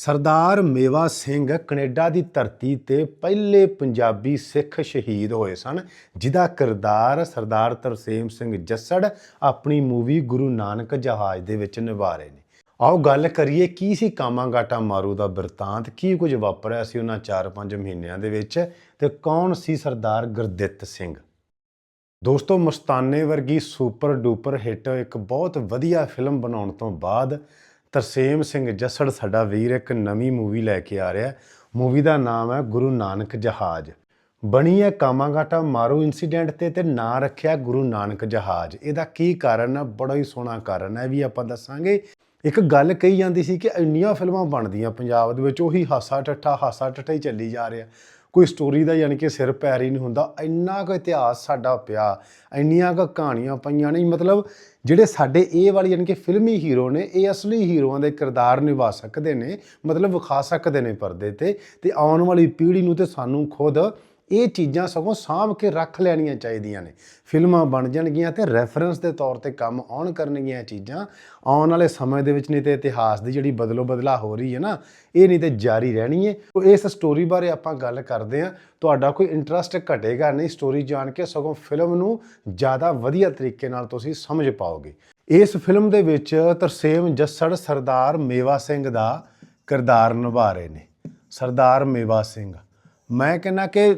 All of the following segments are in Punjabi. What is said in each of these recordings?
ਸਰਦਾਰ ਮੇਵਾ ਸਿੰਘ ਕੈਨੇਡਾ ਦੀ ਧਰਤੀ ਤੇ ਪਹਿਲੇ ਪੰਜਾਬੀ ਸਿੱਖ ਸ਼ਹੀਦ ਹੋਏ ਸਨ, ਜਿਹਦਾ ਕਿਰਦਾਰ ਸਰਦਾਰ ਤਰਸੇਮ ਸਿੰਘ ਜੱਸੜ ਆਪਣੀ ਮੂਵੀ ਗੁਰੂ ਨਾਨਕ ਜਹਾਜ਼ ਦੇ ਵਿੱਚ ਨਿਭਾ ਰਹੇ ਨੇ। ਆਓ ਗੱਲ ਕਰੀਏ ਕੀ ਸੀ ਕਾਮਾਗਾਟਾ ਮਾਰੂ ਦਾ ਬਿਰਤਾਂਤ, ਕੀ ਕੁਝ ਵਾਪਰਿਆ ਸੀ ਉਹਨਾਂ 4-5 ਮਹੀਨਿਆਂ ਦੇ ਵਿੱਚ ਤੇ ਕੌਣ ਸੀ ਸਰਦਾਰ ਗੁਰਦਿੱਤ ਸਿੰਘ? ਦੋਸਤੋ, ਮਸਤਾਨੇ ਵਰਗੀ ਸੁਪਰ ਡੂਪਰ ਹਿੱਟ ਇੱਕ ਬਹੁਤ ਵਧੀਆ ਫਿਲਮ ਬਣਾਉਣ ਤੋਂ ਬਾਅਦ ਤਰਸੇਮ ਸਿੰਘ ਜੱਸੜ ਸਾਡਾ ਵੀਰ ਇੱਕ ਨਵੀਂ ਮੂਵੀ ਲੈ ਕੇ ਆ ਰਿਹਾ ਮੂਵੀ ਦਾ ਨਾਮ ਹੈ ਗੁਰੂ ਨਾਨਕ ਜਹਾਜ਼। ਬਣੀ ਹੈ ਕਾਮਾਗਾਟਾ ਮਾਰੂ ਇਨਸੀਡੈਂਟ ਤੇ ਤੇ ਨਾਂ ਰੱਖਿਆ ਗੁਰੂ ਨਾਨਕ ਜਹਾਜ਼। ਇਹਦਾ ਕੀ ਕਾਰਨ ਹੈ? ਬੜਾ ਹੀ ਸੋਹਣਾ ਕਾਰਨ ਹੈ। ਇਹ ਵੀ ਆਪਾਂ ਦੱਸਾਂਗੇ। ਇੱਕ ਗੱਲ ਕਹੀ ਜਾਂਦੀ ਸੀ ਕਿ ਇੰਨੀਆਂ ਫਿਲਮਾਂ ਬਣਦੀਆਂ ਪੰਜਾਬ ਦੇ ਵਿੱਚ, ਉਹੀ ਹਾਸਾ ਠੱਠਾ ਹਾਸਾ ਠੱਠਾ ਹੀ ਚੱਲੀ ਜਾ ਰਿਹਾ। ਕੋਈ ਸਟੋਰੀ ਦਾ ਯਾਨੀ ਕਿ ਸਿਰ ਪੈਰ ਹੀ ਨਹੀਂ ਹੁੰਦਾ। ਇੰਨਾ ਕੁ ਇਤਿਹਾਸ ਸਾਡਾ ਪਿਆ, ਇੰਨੀਆਂ ਕੁ ਕਹਾਣੀਆਂ ਪਈਆਂ ਨੇ। ਮਤਲਬ ਜਿਹੜੇ ਸਾਡੇ ਇਹ ਵਾਲੇ ਯਾਨੀ ਕਿ ਫਿਲਮੀ ਹੀਰੋ ਨੇ, ਇਹ ਅਸਲੀ ਹੀਰੋਆਂ ਦੇ ਕਿਰਦਾਰ ਨਿਭਾ ਸਕਦੇ ਨੇ, ਮਤਲਬ ਵਿਖਾ ਸਕਦੇ ਨੇ ਪਰਦੇ ਤੇ। ਤੇ ਆਉਣ ਵਾਲੀ ਪੀੜ੍ਹੀ ਨੂੰ ਤੇ ਸਾਨੂੰ ਖੁਦ ਇਹ ਚੀਜ਼ਾਂ ਸਗੋਂ ਸਾਂਭ ਕੇ ਰੱਖ ਲੈਣੀਆਂ ਚਾਹੀਦੀਆਂ ਨੇ। ਫਿਲਮਾਂ ਬਣ ਜਾਣਗੀਆਂ ਤੇ ਰੈਫਰੈਂਸ ਦੇ ਤੌਰ ਤੇ ਕੰਮ ਆਉਣ ਕਰਨਗੀਆਂ ਚੀਜ਼ਾਂ। ਆਉਣ ਵਾਲੇ ਸਮੇਂ ਦੇ ਵਿੱਚ ਨਹੀਂ ਤੇ ਇਤਿਹਾਸ ਦੀ ਜਿਹੜੀ ਬਦਲੋ ਬਦਲਾ ਹੋ ਰਹੀ ਹੈ ਨਾ, ਇਹ ਨਹੀਂ ਤੇ ਜਾਰੀ ਰਹਿਣੀ ਹੈ। ਤੋ ਇਸ ਸਟੋਰੀ ਬਾਰੇ ਆਪਾਂ ਗੱਲ ਕਰਦੇ ਹਾਂ। ਤੁਹਾਡਾ ਕੋਈ ਇੰਟਰਸਟ ਘਟੇਗਾ ਨਹੀਂ ਸਟੋਰੀ ਜਾਣ ਕੇ ਸਗੋਂ ਫਿਲਮ ਨੂੰ ਜ਼ਿਆਦਾ ਵਧੀਆ ਤਰੀਕੇ ਨਾਲ ਤੁਸੀਂ ਸਮਝ ਪਾਓਗੇ। ਇਸ ਫਿਲਮ ਦੇ ਵਿੱਚ ਤਰਸੇਮ ਜੱਸੜ ਸਰਦਾਰ ਮੇਵਾ ਸਿੰਘ ਦਾ ਕਿਰਦਾਰ ਨਿਭਾ ਰਹੇ ਨੇ। ਸਰਦਾਰ ਮੇਵਾ ਸਿੰਘ। ਮੈਂ ਕਹਿੰਦਾ ਕਿ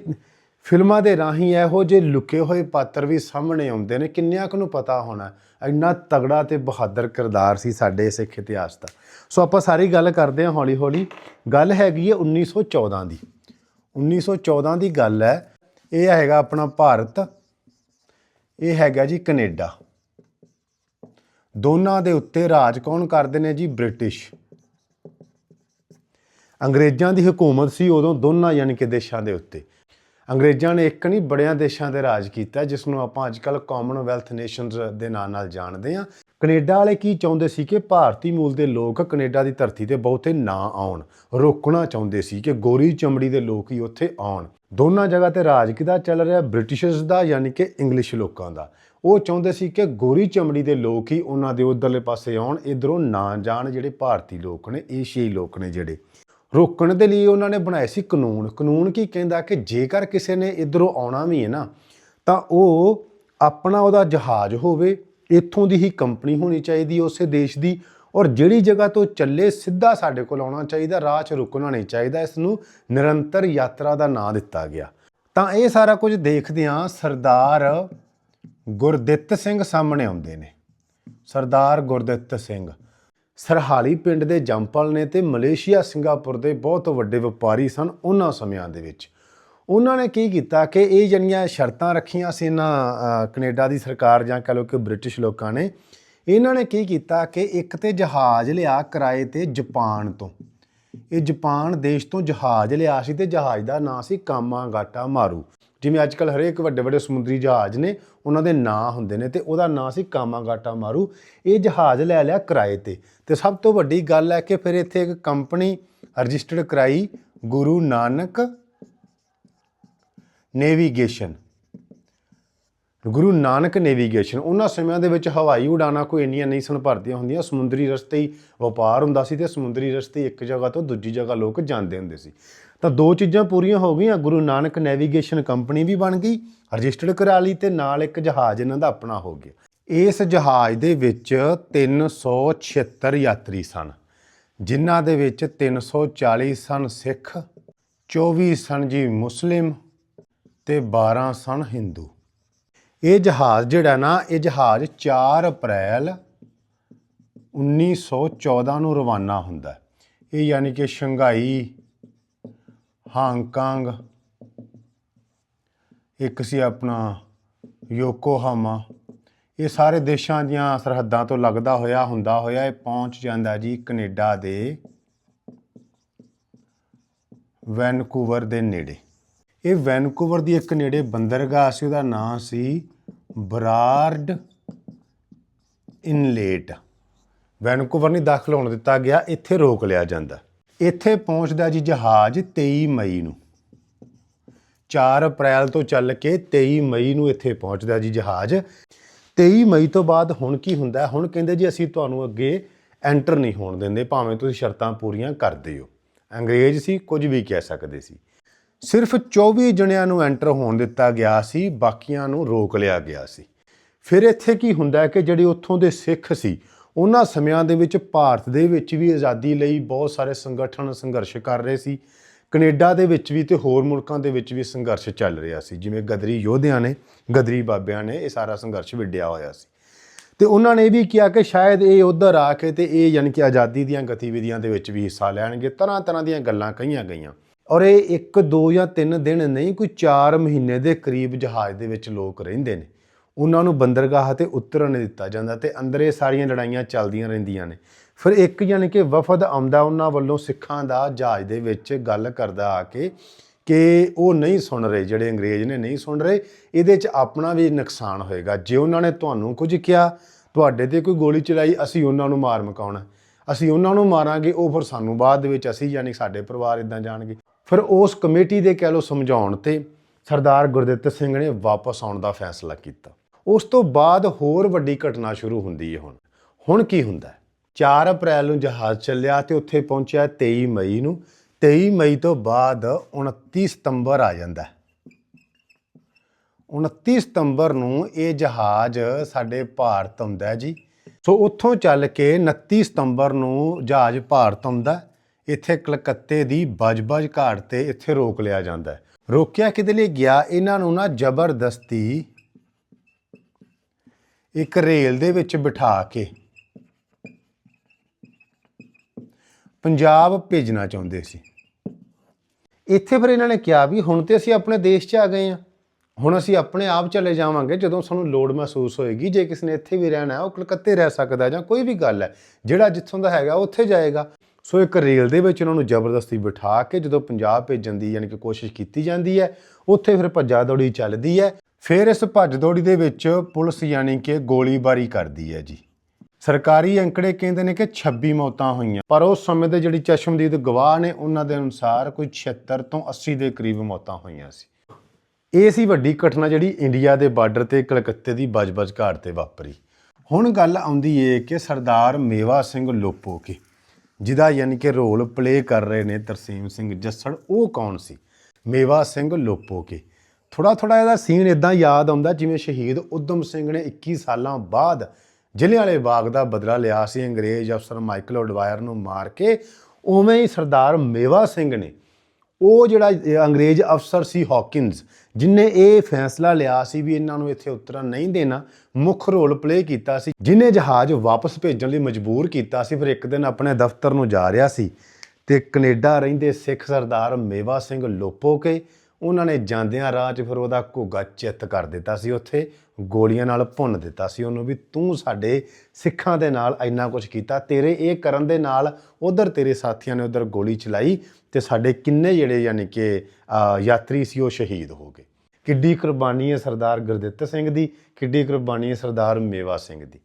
ਫਿਲਮਾਂ ਦੇ ਰਾਹੀਂ ਇਹੋ ਜਿਹੇ ਲੁਕੇ ਹੋਏ ਪਾਤਰ ਵੀ ਸਾਹਮਣੇ ਆਉਂਦੇ ਨੇ, ਕਿੰਨਿਆਂ ਕੁ ਨੂੰ ਪਤਾ ਹੋਣਾ? ਇੰਨਾ ਤਗੜਾ ਤੇ ਬਹਾਦਰ ਕਿਰਦਾਰ ਸੀ ਸਾਡੇ ਸਿੱਖ ਇਤਿਹਾਸ ਦਾ। ਸੋ ਆਪਾਂ ਸਾਰੀ ਗੱਲ ਕਰਦੇ ਹਾਂ ਹੌਲੀ ਹੌਲੀ ਗੱਲ ਹੈਗੀ ਹੈ 1914 ਦੀ। 1914 ਦੀ ਗੱਲ ਹੈ, ਇਹ ਹੈਗਾ ਆਪਣਾ ਭਾਰਤ, ਇਹ ਹੈਗਾ ਜੀ ਕੈਨੇਡਾ। ਦੋਨਾਂ ਦੇ ਉੱਤੇ ਰਾਜ ਕੌਣ ਕਰਦੇ ਨੇ ਜੀ? ਬ੍ਰਿਟਿਸ਼। ਅੰਗਰੇਜ਼ਾਂ ਦੀ ਹਕੂਮਤ ਸੀ ਉਦੋਂ ਦੋਨਾਂ ਯਾਨੀ ਕਿ ਦੇਸ਼ਾਂ ਦੇ ਉੱਤੇ। ਅੰਗਰੇਜ਼ਾਂ ਨੇ ਇੱਕ ਨਹੀਂ, ਬੜਿਆਂ ਦੇਸ਼ਾਂ ਤੇ ਰਾਜ ਕੀਤਾ, ਜਿਸ ਨੂੰ ਆਪਾਂ ਅੱਜਕੱਲ ਕਾਮਨਵੈਲਥ ਨੇਸ਼ਨਸ ਦੇ ਨਾਂ ਨਾਲ ਜਾਣਦੇ ਹਾਂ। ਕੈਨੇਡਾ ਵਾਲੇ ਕੀ ਚਾਹੁੰਦੇ ਸੀ ਕਿ ਭਾਰਤੀ ਮੂਲ ਦੇ ਲੋਕ ਕੈਨੇਡਾ ਦੀ ਧਰਤੀ ਤੇ ਬਹੁਤੇ ਨਾ ਆਉਣ, ਰੋਕਣਾ ਚਾਹੁੰਦੇ ਸੀ ਕਿ ਗੋਰੀ ਚਮੜੀ ਦੇ ਲੋਕ ਹੀ ਉੱਥੇ ਆਉਣ। ਦੋਨਾਂ ਜਗ੍ਹਾ ਤੇ ਰਾਜ ਕਿਹਦਾ ਚੱਲ ਰਿਹਾ, ਬ੍ਰਿਟਿਸ਼ਰਸ ਦਾ ਯਾਨੀ ਕਿ ਇੰਗਲਿਸ਼ ਲੋਕਾਂ ਦਾ। ਉਹ ਚਾਹੁੰਦੇ ਸੀ ਕਿ ਗੋਰੀ ਚਮੜੀ ਦੇ ਲੋਕ ਹੀ ਉਹਨਾਂ ਦੇ ਉਧਰਲੇ ਪਾਸੇ ਆਉਣ, ਇਧਰੋਂ ਨਾ ਜਾਣ ਜਿਹੜੇ ਭਾਰਤੀ ਲੋਕ ਨੇ, ਏਸ਼ੀਆਈ ਲੋਕ ਨੇ ਜਿਹੜੇ। ਰੋਕਣ ਦੇ ਲਈ ਉਹਨਾਂ ਨੇ ਬਣਾਏ ਸੀ ਕਾਨੂੰਨ। ਕਾਨੂੰਨ ਕੀ ਕਹਿੰਦਾ ਕਿ ਜੇਕਰ ਕਿਸੇ ਨੇ ਇਧਰੋਂ ਆਉਣਾ ਵੀ ਹੈ ਨਾ, ਤਾਂ ਉਹ ਆਪਣਾ ਉਹਦਾ ਜਹਾਜ਼ ਹੋਵੇ, ਇੱਥੋਂ ਦੀ ਹੀ ਕੰਪਨੀ ਹੋਣੀ ਚਾਹੀਦੀ ਉਸੇ ਦੇਸ਼ ਦੀ, ਔਰ ਜਿਹੜੀ ਜਗ੍ਹਾ ਤੋਂ ਚੱਲੇ ਸਿੱਧਾ ਸਾਡੇ ਕੋਲ ਆਉਣਾ ਚਾਹੀਦਾ, ਰਾਹ 'ਚ ਰੁਕਣਾ ਨਹੀਂ ਚਾਹੀਦਾ ਇਸ ਨੂੰ ਨਿਰੰਤਰ ਯਾਤਰਾ ਦਾ ਨਾਂ ਦਿੱਤਾ ਗਿਆ। ਤਾਂ ਇਹ ਸਾਰਾ ਕੁਝ ਦੇਖਦਿਆਂ ਸਰਦਾਰ ਗੁਰਦਿੱਤ ਸਿੰਘ ਸਾਹਮਣੇ ਆਉਂਦੇ ਨੇ। ਸਰਦਾਰ ਗੁਰਦਿੱਤ ਸਿੰਘ। ਸਰਹਾਲੀ ਪਿੰਡ ਦੇ ਜੰਪਲ ਨੇ ਤੇ ਮਲੇਸ਼ੀਆ ਸਿੰਗਾਪੁਰ ਦੇ ਬਹੁਤ ਵੱਡੇ ਵਪਾਰੀ ਸਨ ਉਹਨਾਂ ਸਮਿਆਂ ਦੇ ਵਿੱਚ। ਉਹਨਾਂ ਨੇ ਕੀ ਕੀਤਾ ਕਿ ਇਹ ਜਿਹੜੀਆਂ ਸ਼ਰਤਾਂ ਰੱਖੀਆਂ ਸੀ ਇਹਨਾਂ ਅ, ਕੈਨੇਡਾ ਦੀ ਸਰਕਾਰ ਜਾਂ ਕਹ ਲਓ ਕਿ ਬ੍ਰਿਟਿਸ਼ ਲੋਕਾਂ ਨੇ ਇਹਨਾਂ ਨੇ ਕੀ ਕੀਤਾ ਕਿ ਇੱਕ ਤੇ ਜਹਾਜ਼ ਲਿਆ ਕਿਰਾਏ ਤੇ ਜਾਪਾਨ ਤੋਂ। ਇਹ ਜਾਪਾਨ ਦੇਸ਼ ਤੋਂ ਜਹਾਜ਼ ਲਿਆ ਸੀ ਤੇ ਜਹਾਜ਼ ਦਾ ਨਾਂ ਸੀ ਕਾਮਾਗਾਟਾ ਮਾਰੂ। ਜਿਵੇਂ ਅੱਜ ਕੱਲ ਹਰੇਕ ਵੱਡੇ ਵੱਡੇ ਸਮੁੰਦਰੀ ਜਹਾਜ਼ ਨੇ, ਉਹਨਾਂ ਦੇ ਨਾਂ ਹੁੰਦੇ ਨੇ ਤੇ ਉਹਦਾ ਨਾਂ ਸੀ ਕਾਮਾਗਾਟਾ ਮਾਰੂ ਇਹ ਜਹਾਜ਼ ਲੈ ਲਿਆ ਕਿਰਾਏ ਤੇ। ਤੇ ਸਭ ਤੋਂ ਵੱਡੀ ਗੱਲ ਹੈ ਕਿ ਫਿਰ ਇੱਥੇ ਇੱਕ ਕੰਪਨੀ ਰਜਿਸਟਰਡ ਕਰਾਈ ਗੁਰੂ ਨਾਨਕ ਨੇਵੀਗੇਸ਼ਨ। ਗੁਰੂ ਨਾਨਕ ਨੇਵੀਗੇਸ਼ਨ। ਉਹਨਾਂ ਸਮਿਆਂ ਦੇ ਵਿੱਚ ਹਵਾਈ ਉਡਾਨਾਂ ਕੋਈ ਇੰਨੀਆਂ ਨਹੀਂ ਸਨ ਭਰਦੀਆਂ ਹੁੰਦੀਆਂ। ਸਮੁੰਦਰੀ ਰਸਤੇ ਹੀ ਵਪਾਰ ਹੁੰਦਾ ਸੀ ਤੇ ਸਮੁੰਦਰੀ ਰਸਤੇ ਇੱਕ ਜਗ੍ਹਾ ਤੋਂ ਦੂਜੀ ਜਗ੍ਹਾ ਲੋਕ ਜਾਂਦੇ ਹੁੰਦੇ ਸੀ। ਤਾਂ ਦੋ ਚੀਜ਼ਾਂ ਪੂਰੀਆਂ ਹੋ ਗਈਆਂ। ਗੁਰੂ ਨਾਨਕ ਨੈਵੀਗੇਸ਼ਨ ਕੰਪਨੀ ਵੀ ਬਣ ਗਈ, ਰਜਿਸਟਰਡ ਕਰਾ ਲਈ ਤੇ ਨਾਲ ਇੱਕ ਜਹਾਜ਼ ਇਹਨਾਂ ਦਾ ਆਪਣਾ ਹੋ ਗਿਆ। ਇਸ ਜਹਾਜ਼ ਦੇ ਵਿੱਚ 376 ਯਾਤਰੀ ਸਨ, ਜਿਨ੍ਹਾਂ ਦੇ ਵਿੱਚ 340 ਸਨ ਸਿੱਖ 24 ਸਨ ਜੀ ਮੁਸਲਿਮ ਤੇ 12 ਸਨ ਹਿੰਦੂ। ਇਹ ਜਹਾਜ਼ ਜਿਹੜਾ ਨਾ, ਇਹ ਜਹਾਜ਼ 4 ਅਪ੍ਰੈਲ 1914 ਨੂੰ ਰਵਾਨਾ ਹੁੰਦਾ ਇਹ ਯਾਨੀ ਕਿ ਸ਼ੰਘਾਈ ਹਾਂਗਕਾਂਗ। ਇੱਕ ਸੀ ਆਪਣਾ ਯੋਕੋਹਾਮਾ। ਇਹ ਸਾਰੇ ਦੇਸ਼ਾਂ ਦੀਆਂ ਸਰਹੱਦਾਂ ਤੋਂ ਲੱਗਦਾ ਹੋਇਆ, ਹੁੰਦਾ ਹੋਇਆ, ਇਹ ਪਹੁੰਚ ਜਾਂਦਾ ਜੀ ਕੈਨੇਡਾ ਦੇ ਵੈਨਕੂਵਰ ਦੇ ਨੇੜੇ। ਇਹ ਵੈਨਕੂਵਰ ਦੀ ਇੱਕ ਨੇੜੇ ਬੰਦਰਗਾਹ ਸੀ, ਉਹਦਾ ਨਾਂ ਸੀ ਬਰਾਰਡ ਇਨਲੇਟ। ਵੈਨਕੂਵਰ ਨਹੀਂ ਦਾਖਲ ਹੋਣ ਦਿੱਤਾ ਗਿਆ, ਇੱਥੇ ਰੋਕ ਲਿਆ ਜਾਂਦਾ। ਇੱਥੇ ਪਹੁੰਚਦਾ ਜੀ ਜਹਾਜ਼ 23 ਮਈ ਨੂੰ। 4 ਅਪ੍ਰੈਲ ਤੋਂ ਚੱਲ ਕੇ 23 ਮਈ ਨੂੰ ਇੱਥੇ ਪਹੁੰਚਦਾ ਜੀ ਜਹਾਜ਼। 23 ਮਈ ਤੋਂ ਬਾਅਦ ਹੁਣ ਕੀ ਹੁੰਦਾ ਹੁਣ ਕਹਿੰਦੇ ਜੀ ਅਸੀਂ ਤੁਹਾਨੂੰ ਅੱਗੇ ਐਂਟਰ ਨਹੀਂ ਹੋਣ ਦਿੰਦੇ, ਭਾਵੇਂ ਤੁਸੀਂ ਸ਼ਰਤਾਂ ਪੂਰੀਆਂ ਕਰਦੇ ਹੋ ਅੰਗਰੇਜ਼ ਸੀ, ਕੁਝ ਵੀ ਕਹਿ ਸਕਦੇ ਸੀ। ਸਿਰਫ 24 ਜਣਿਆਂ ਨੂੰ ਐਂਟਰ ਹੋਣ ਦਿੱਤਾ ਗਿਆ ਸੀ, ਬਾਕੀਆਂ ਨੂੰ ਰੋਕ ਲਿਆ ਗਿਆ ਸੀ। ਫਿਰ ਇੱਥੇ ਕੀ ਹੁੰਦਾ ਕਿ ਜਿਹੜੇ ਉੱਥੋਂ ਦੇ ਸਿੱਖ ਸੀ ਉਹਨਾਂ ਸਮਿਆਂ ਦੇ ਵਿੱਚ ਭਾਰਤ ਦੇ ਵਿੱਚ ਵੀ ਆਜ਼ਾਦੀ ਲਈ ਬਹੁਤ ਸਾਰੇ ਸੰਗਠਨ ਸੰਘਰਸ਼ ਕਰ ਰਹੇ ਸੀ। ਕੈਨੇਡਾ ਦੇ ਵਿੱਚ ਵੀ ਤੇ ਹੋਰ ਮੁਲਕਾਂ ਦੇ ਵਿੱਚ ਵੀ ਸੰਘਰਸ਼ ਚੱਲ ਰਿਹਾ ਸੀ। ਜਿਵੇਂ ਗਦਰੀ ਯੋਧਿਆਂ ਨੇ, ਗਦਰੀ ਬਾਬਿਆਂ ਨੇ ਇਹ ਸਾਰਾ ਸੰਘਰਸ਼ ਵਿੱਢਿਆ ਹੋਇਆ ਸੀ। ਤੇ ਉਹਨਾਂ ਨੇ ਇਹ ਵੀ ਕਿਹਾ ਕਿ ਸ਼ਾਇਦ ਇਹ ਉਧਰ ਆ ਕੇ ਤੇ ਇਹ ਯਾਨੀ ਕਿ ਆਜ਼ਾਦੀ ਦੀਆਂ ਗਤੀਵਿਧੀਆਂ ਦੇ ਵਿੱਚ ਵੀ ਹਿੱਸਾ ਲੈਣਗੇ। ਤਰ੍ਹਾਂ ਤਰ੍ਹਾਂ ਦੀਆਂ ਗੱਲਾਂ ਕਹੀਆਂ ਗਈਆਂ। ਔਰ ਇਹ 1 2 ਜਾਂ 3 ਦਿਨ ਨਹੀਂ, ਕੋਈ 4 ਮਹੀਨੇ ਦੇ ਕਰੀਬ ਜਹਾਜ਼ ਦੇ ਵਿੱਚ ਲੋਕ ਰਹਿੰਦੇ ਨੇ। ਉਹਨਾਂ ਨੂੰ ਬੰਦਰਗਾਹ ਤੇ ਉਤਰਨ ਨਹੀਂ ਦਿੱਤਾ ਜਾਂਦਾ ਤੇ ਅੰਦਰ ਇਹ ਸਾਰੀਆਂ ਲੜਾਈਆਂ ਚੱਲਦੀਆਂ ਰਹਿੰਦੀਆਂ ਨੇ। ਫਿਰ ਇੱਕ ਯਾਨੀ ਕਿ ਵਫਦ ਆਉਂਦਾ ਉਹਨਾਂ ਵੱਲੋਂ ਸਿੱਖਾਂ ਦਾ ਜਹਾਜ਼ ਦੇ ਵਿੱਚ ਗੱਲ ਕਰਦਾ ਆ ਕੇ ਕਿ ਉਹ ਨਹੀਂ ਸੁਣ ਰਹੇ, ਜਿਹੜੇ ਅੰਗਰੇਜ਼ ਨੇ ਨਹੀਂ ਸੁਣ ਰਹੇ, ਇਹਦੇ 'ਚ ਆਪਣਾ ਵੀ ਨੁਕਸਾਨ ਹੋਏਗਾ। ਜੇ ਉਹਨਾਂ ਨੇ ਤੁਹਾਨੂੰ ਕੁਝ ਕਿਹਾ, ਤੁਹਾਡੇ ਤੇ ਕੋਈ ਗੋਲੀ ਚਲਾਈ, ਅਸੀਂ ਉਹਨਾਂ ਨੂੰ ਮਾਰ ਮਕਾਉਣਾ। ਅਸੀਂ ਉਹਨਾਂ ਨੂੰ ਮਾਰਾਂਗੇ, ਉਹ ਫਿਰ ਸਾਨੂੰ ਬਾਅਦ ਦੇ ਵਿੱਚ ਅਸੀਂ ਯਾਨੀ ਸਾਡੇ ਪਰਿਵਾਰ ਇਦਾਂ ਜਾਣਗੇ। ਫਿਰ ਉਸ ਕਮੇਟੀ ਦੇ ਕਹਿ ਲੋ ਸਮਝਾਉਣ ਤੇ ਸਰਦਾਰ ਗੁਰਦਿੱਤ ਸਿੰਘ ਨੇ ਵਾਪਸ ਆਉਣ ਦਾ ਫੈਸਲਾ ਕੀਤਾ। ਉਸ ਤੋਂ ਬਾਅਦ ਹੋਰ ਵੱਡੀ ਘਟਨਾ ਸ਼ੁਰੂ ਹੁੰਦੀ ਹੈ ਹੁਣ। ਹੁਣ ਕੀ ਹੁੰਦਾ ਹੈ? 4 ਅਪ੍ਰੈਲ ਨੂੰ ਜਹਾਜ਼ ਚੱਲਿਆ ਤੇ ਉੱਥੇ ਪਹੁੰਚਿਆ 23 ਮਈ ਨੂੰ। 23 ਮਈ ਤੋਂ ਬਾਅਦ 29 ਸਤੰਬਰ ਆ ਜਾਂਦਾ ਹੈ। 29 ਸਤੰਬਰ ਨੂੰ ਇਹ ਜਹਾਜ਼ ਸਾਡੇ ਭਾਰਤ ਆਉਂਦਾ ਜੀ। ਸੋ ਉੱਥੋਂ ਚੱਲ ਕੇ 29 ਸਤੰਬਰ ਨੂੰ ਜਹਾਜ਼ ਭਾਰਤ ਆਉਂਦਾ ਇੱਥੇ ਕਲਕੱਤੇ ਦੀ ਬਜਬਜ ਘਾਟ ਤੇ ਇੱਥੇ ਰੋਕ ਲਿਆ ਜਾਂਦਾ ਰੋਕਿਆ ਕਿਤੇ ਲਈ ਗਿਆ? ਇਹਨਾਂ ਨੂੰ ਨਾ ਜ਼ਬਰਦਸਤੀ ਇੱਕ ਰੇਲ ਦੇ ਵਿੱਚ ਬਿਠਾ ਕੇ ਪੰਜਾਬ ਭੇਜਣਾ ਚਾਹੁੰਦੇ ਸੀ। ਇੱਥੇ ਫਿਰ ਇਹਨਾਂ ਨੇ ਕਿਹਾ ਵੀ ਹੁਣ ਤੇ ਅਸੀਂ ਆਪਣੇ ਦੇਸ਼ 'ਚ ਆ ਗਏ ਆ ਹੁਣ ਅਸੀਂ ਆਪਣੇ ਆਪ ਚਲੇ ਜਾਵਾਂਗੇ ਜਦੋਂ ਸਾਨੂੰ ਲੋੜ ਮਹਿਸੂਸ ਹੋਏਗੀ। ਜੇ ਕਿਸੇ ਨੇ ਇੱਥੇ ਵੀ ਰਹਿਣਾ ਹੈ, ਉਹ ਕਲਕੱਤੇ ਰਹਿ ਸਕਦਾ ਜਾਂ ਕੋਈ ਵੀ ਗੱਲ ਹੈ, ਜਿਹੜਾ ਜਿੱਥੋਂ ਦਾ ਹੈਗਾ ਉੱਥੇ ਜਾਏਗਾ। ਸੋ ਇੱਕ ਰੇਲ ਦੇ ਵਿੱਚ ਉਹਨਾਂ ਨੂੰ ਜ਼ਬਰਦਸਤੀ ਬਿਠਾ ਕੇ ਜਦੋਂ ਪੰਜਾਬ ਭੇਜਣ ਦੀ ਯਾਨੀ ਕਿ ਕੋਸ਼ਿਸ਼ ਕੀਤੀ ਜਾਂਦੀ ਹੈ, ਉੱਥੇ ਫਿਰ ਭੱਜਾ ਦੌੜੀ ਚੱਲਦੀ ਹੈ। ਫਿਰ ਇਸ ਭੱਜ ਦੌੜੀ ਦੇ ਵਿੱਚ ਪੁਲਿਸ ਯਾਨੀ ਕਿ ਗੋਲੀਬਾਰੀ ਕਰਦੀ ਹੈ ਜੀ। ਸਰਕਾਰੀ ਅੰਕੜੇ ਕਹਿੰਦੇ ਨੇ ਕਿ 26 ਮੌਤਾਂ ਹੋਈਆਂ, ਪਰ ਉਸ ਸਮੇਂ ਦੇ ਜਿਹੜੀ ਚਸ਼ਮਦੀਦ ਗਵਾਹ ਨੇ, ਉਹਨਾਂ ਦੇ ਅਨੁਸਾਰ ਕੋਈ 76 ਤੋਂ 80 ਦੇ ਕਰੀਬ ਮੌਤਾਂ ਹੋਈਆਂ ਸੀ। ਇਹ ਸੀ ਵੱਡੀ ਘਟਨਾ ਜਿਹੜੀ ਇੰਡੀਆ ਦੇ ਬਾਰਡਰ ਤੇ ਕਲਕੱਤੇ ਦੀ ਬਜਬਜ ਘਾਟ ਤੇ ਵਾਪਰੀ। ਹੁਣ ਗੱਲ ਆਉਂਦੀ ਏ ਕਿ ਸਰਦਾਰ ਮੇਵਾ ਸਿੰਘ ਲੋਪੋ ਲੋਪੋਕੇ ਜਿਹਦਾ ਯਾਨੀ ਕਿ ਰੋਲ ਪਲੇ ਕਰ ਰਹੇ ਨੇ ਤਰਸੀਮ ਸਿੰਘ ਜੱਸੜ, ਉਹ ਕੌਣ ਸੀ? ਮੇਵਾ ਸਿੰਘ ਲੋਪੋ ਕੇ ਥੋੜਾ ਥੋੜਾ ਇਹਦਾ ਸੀਨ ਇਦਾਂ ਯਾਦ ਆਉਂਦਾ, ਜਿਵੇਂ ਸ਼ਹੀਦ ਉਦਮ ਸਿੰਘ ਨੇ 21 ਸਾਲਾਂ ਬਾਅਦ ਜ਼ਿਲ੍ਹਿਆਂਵਾਲੇ ਬਾਗ ਦਾ ਬਦਲਾ ਲਿਆ ਸੀ। ਅੰਗਰੇਜ਼ ਅਫਸਰ ਮਾਈਕਲ ਓਡਵਾਇਰ ਨੂੰ ਮਾਰ ਕੇ ਉਵੇਂ ਹੀ ਸਰਦਾਰ ਮੇਵਾ ਸਿੰਘ ਨੇ ਉਹ ਜਿਹੜਾ ਅੰਗਰੇਜ਼ ਅਫਸਰ ਸੀ ਹੌਕਿੰਸ, ਜਿਨੇ ਇਹ ਫੈਸਲਾ ਲਿਆ ਸੀ ਵੀ ਇਹਨਾਂ ਨੂੰ ਇੱਥੇ ਉਤਰਨ ਨਹੀਂ ਦੇਣਾ, ਮੁੱਖ ਰੋਲ ਪਲੇ ਕੀਤਾ ਸੀ, ਜਿਨੇ ਜਹਾਜ਼ ਵਾਪਸ ਭੇਜਣ ਲਈ ਮਜਬੂਰ ਕੀਤਾ ਸੀ, ਫਿਰ ਇੱਕ ਦਿਨ ਆਪਣੇ ਦਫ਼ਤਰ ਨੂੰ ਜਾ ਰਿਹਾ ਸੀ ਤੇ ਕੈਨੇਡਾ ਰਹਿੰਦੇ ਸਿੱਖ ਸਰਦਾਰ ਮੇਵਾ ਸਿੰਘ ਲੋਪੋਕੇ ਉਹਨਾਂ ਨੇ ਜਾਂਦਿਆਂ ਰਾਹ 'ਚ ਫਿਰ ਉਹਦਾ ਘੋਗਾ ਚਿੱਤ ਕਰ ਦਿੱਤਾ ਸੀ, ਉੱਥੇ ਗੋਲੀਆਂ ਨਾਲ ਭੁੰਨ ਦਿੱਤਾ ਸੀ ਉਹਨੂੰ ਵੀ, ਤੂੰ ਸਾਡੇ ਸਿੱਖਾਂ ਦੇ ਨਾਲ ਇੰਨਾ ਕੁਝ ਕੀਤਾ, ਤੇਰੇ ਇਹ ਕਰਨ ਦੇ ਨਾਲ ਉਧਰ ਤੇਰੇ ਸਾਥੀਆਂ ਨੇ ਉਧਰ ਗੋਲੀ ਚਲਾਈ ਤੇ ਸਾਡੇ ਕਿੰਨੇ ਜਿਹੜੇ ਯਾਨੀ ਕਿ ਯਾਤਰੀ ਸੀ, ਉਹ ਸ਼ਹੀਦ ਹੋ ਗਏ। ਕਿੱਡੀ ਕੁਰਬਾਨੀ ਹੈ ਸਰਦਾਰ ਗੁਰਦਿੱਤ ਸਿੰਘ ਦੀ, ਕਿੱਡੀ ਕੁਰਬਾਨੀ ਹੈ ਸਰਦਾਰ ਮੇਵਾ ਸਿੰਘ ਦੀ।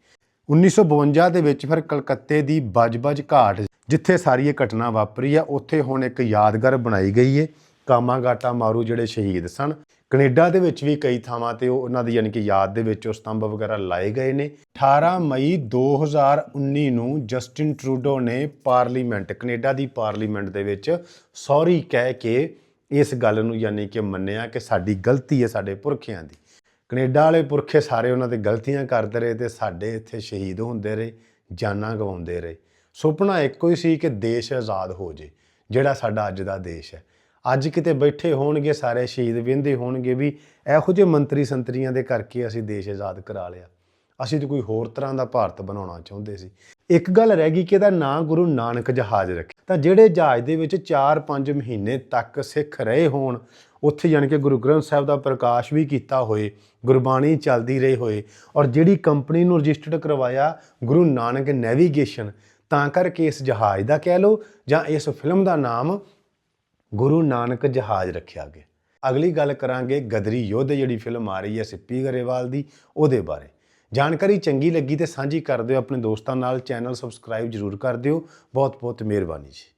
1952 ਦੇ ਵਿੱਚ ਫਿਰ ਕਲਕੱਤੇ ਦੀ ਬਜਬਜ ਘਾਟ ਜਿੱਥੇ ਸਾਰੀ ਇਹ ਘਟਨਾ ਵਾਪਰੀ ਆ, ਉੱਥੇ ਹੁਣ ਇੱਕ ਯਾਦਗਾਰ ਬਣਾਈ ਗਈ ਹੈ ਕਾਮਾਗਾਟਾ ਮਾਰੂ ਜਿਹੜੇ ਸ਼ਹੀਦ ਸਨ। ਕੈਨੇਡਾ ਦੇ ਵਿੱਚ ਵੀ ਕਈ ਥਾਵਾਂ ਤੇ ਉਹ ਉਹਨਾਂ ਦੀ ਯਾਨੀ ਕਿ ਯਾਦ ਦੇ ਵਿੱਚ ਉਹ ਸਤੰਭ ਵਗੈਰਾ ਲਾਏ ਗਏ ਨੇ। 18 ਮਈ 2019 ਨੂੰ ਜਸਟਿਨ ਟਰੂਡੋ ਨੇ ਪਾਰਲੀਮੈਂਟ, ਕੈਨੇਡਾ ਦੀ ਪਾਰਲੀਮੈਂਟ ਦੇ ਵਿੱਚ ਸੌਰੀ ਕਹਿ ਕੇ ਇਸ ਗੱਲ ਨੂੰ ਯਾਨੀ ਕਿ ਮੰਨਿਆ ਕਿ ਸਾਡੀ ਗਲਤੀ ਹੈ ਸਾਡੇ ਪੁਰਖਿਆਂ ਦੀ। ਕੈਨੇਡਾ ਵਾਲੇ ਪੁਰਖੇ ਸਾਰੇ ਉਹਨਾਂ ਤੇ ਗਲਤੀਆਂ ਕਰਦੇ ਰਹੇ ਤੇ ਸਾਡੇ ਇੱਥੇ ਸ਼ਹੀਦ ਹੁੰਦੇ ਰਹੇ, ਜਾਨਾਂ ਗਵਾਉਂਦੇ ਰਹੇ। ਸੁਪਨਾ ਇੱਕੋ ਹੀ ਸੀ ਕਿ ਦੇਸ਼ ਆਜ਼ਾਦ ਹੋ ਜੇ, ਜਿਹੜਾ ਸਾਡਾ ਅੱਜ ਦਾ ਦੇਸ਼ ਹੈ। ਅੱਜ ਕਿਤੇ ਬੈਠੇ ਹੋਣਗੇ, ਸਾਰੇ ਸ਼ਹੀਦ ਵਿੰਦੇ ਹੋਣਗੇ ਵੀ ਇਹੋ ਜਿਹੇ ਮੰਤਰੀ ਸੰਤਰੀਆਂ ਦੇ ਕਰਕੇ ਅਸੀਂ ਦੇਸ਼ ਆਜ਼ਾਦ ਕਰਾ ਲਿਆ। ਅਸੀਂ ਤਾਂ ਕੋਈ ਹੋਰ ਤਰ੍ਹਾਂ ਦਾ ਭਾਰਤ ਬਣਾਉਣਾ ਚਾਹੁੰਦੇ ਸੀ। ਇੱਕ ਗੱਲ ਰਹਿ ਗਈ ਕਿ ਇਹਦਾ ਨਾਂ ਗੁਰੂ ਨਾਨਕ ਜਹਾਜ਼ ਰੱਖਿਆ ਤਾਂ ਜਿਹੜੇ ਜਹਾਜ਼ ਦੇ ਵਿੱਚ 4-5 ਮਹੀਨੇ ਤੱਕ ਸਿੱਖ ਰਹੇ ਹੋਣ, ਉੱਥੇ ਜਾਣ ਕੇ ਗੁਰੂ ਗ੍ਰੰਥ ਸਾਹਿਬ ਦਾ ਪ੍ਰਕਾਸ਼ ਵੀ ਕੀਤਾ ਹੋਏ, ਗੁਰਬਾਣੀ ਚੱਲਦੀ ਰਹੀ ਹੋਏ, ਔਰ ਜਿਹੜੀ ਕੰਪਨੀ ਨੂੰ ਰਜਿਸਟਰਡ ਕਰਵਾਇਆ ਗੁਰੂ ਨਾਨਕ ਨੈਵੀਗੇਸ਼ਨ, ਤਾਂ ਕਰਕੇ ਇਸ ਜਹਾਜ਼ ਦਾ ਕਹਿ ਲਓ ਜਾਂ ਇਸ ਫਿਲਮ ਦਾ ਨਾਮ ਗੁਰੂ ਨਾਨਕ ਜਹਾਜ਼ ਰੱਖਿਆ ਗਿਆ। ਅਗਲੀ ਗੱਲ ਕਰਾਂਗੇ ਗਦਰੀ ਯੁੱਧ, ਜਿਹੜੀ ਫਿਲਮ ਆ ਰਹੀ ਹੈ ਸਿੱਪੀ ਗਰੇਵਾਲ ਦੀ, ਉਹਦੇ ਬਾਰੇ। ਜਾਣਕਾਰੀ ਚੰਗੀ ਲੱਗੀ ਤੇ ਸਾਂਝੀ ਕਰ ਦਿਓ, ਆਪਣੇ ਦੋਸਤਾਂ ਨਾਲ। ਚੈਨਲ ਸਬਸਕ੍ਰਾਈਬ ਜਰੂਰ ਕਰ ਦਿਓ। ਬਹੁਤ ਬਹੁਤ ਮਿਹਰਬਾਨੀ ਜੀ।